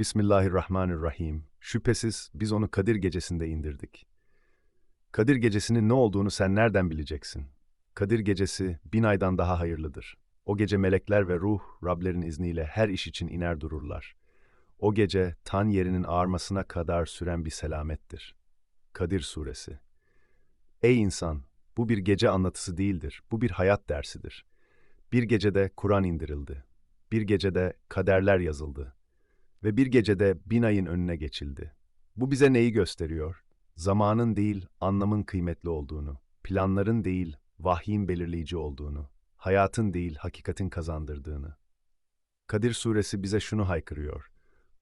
Bismillahirrahmanirrahim. Şüphesiz biz onu Kadir gecesinde indirdik. Kadir gecesinin ne olduğunu sen nereden bileceksin? Kadir gecesi bin aydan daha hayırlıdır. O gece melekler ve ruh Rablerin izniyle her iş için iner dururlar. O gece tan yerinin ağarmasına kadar süren bir selamettir. Kadir Suresi Ey insan! Bu bir gece anlatısı değildir, bu bir hayat dersidir. Bir gecede Kur'an indirildi. Bir gecede kaderler yazıldı. Ve bir gecede bin ayın önüne geçildi. Bu bize neyi gösteriyor? Zamanın değil, anlamın kıymetli olduğunu, planların değil, vahyin belirleyici olduğunu, hayatın değil, hakikatin kazandırdığını. Kadir suresi bize şunu haykırıyor.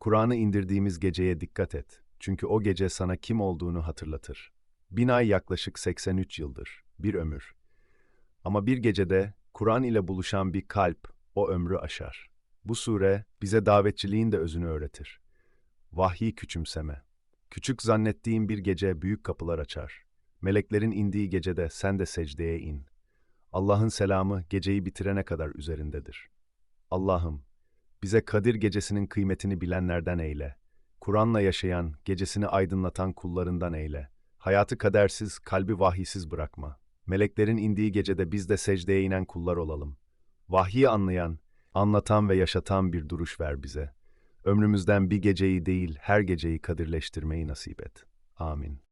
Kur'an'ı indirdiğimiz geceye dikkat et. Çünkü o gece sana kim olduğunu hatırlatır. Bin ay yaklaşık 83 yıldır, bir ömür. Ama bir gecede Kur'an ile buluşan bir kalp o ömrü aşar. Bu sure bize davetçiliğin de özünü öğretir. Vahyi küçümseme. Küçük zannettiğin bir gece büyük kapılar açar. Meleklerin indiği gecede sen de secdeye in. Allah'ın selamı geceyi bitirene kadar üzerindedir. Allah'ım, bize Kadir gecesinin kıymetini bilenlerden eyle. Kur'an'la yaşayan, gecesini aydınlatan kullarından eyle. Hayatı kadersiz, kalbi vahiysiz bırakma. Meleklerin indiği gecede biz de secdeye inen kullar olalım. Vahyi anlayan, anlatan ve yaşatan bir duruş ver bize. Ömrümüzden bir geceyi değil, her geceyi kadirleştirmeyi nasip et. Amin.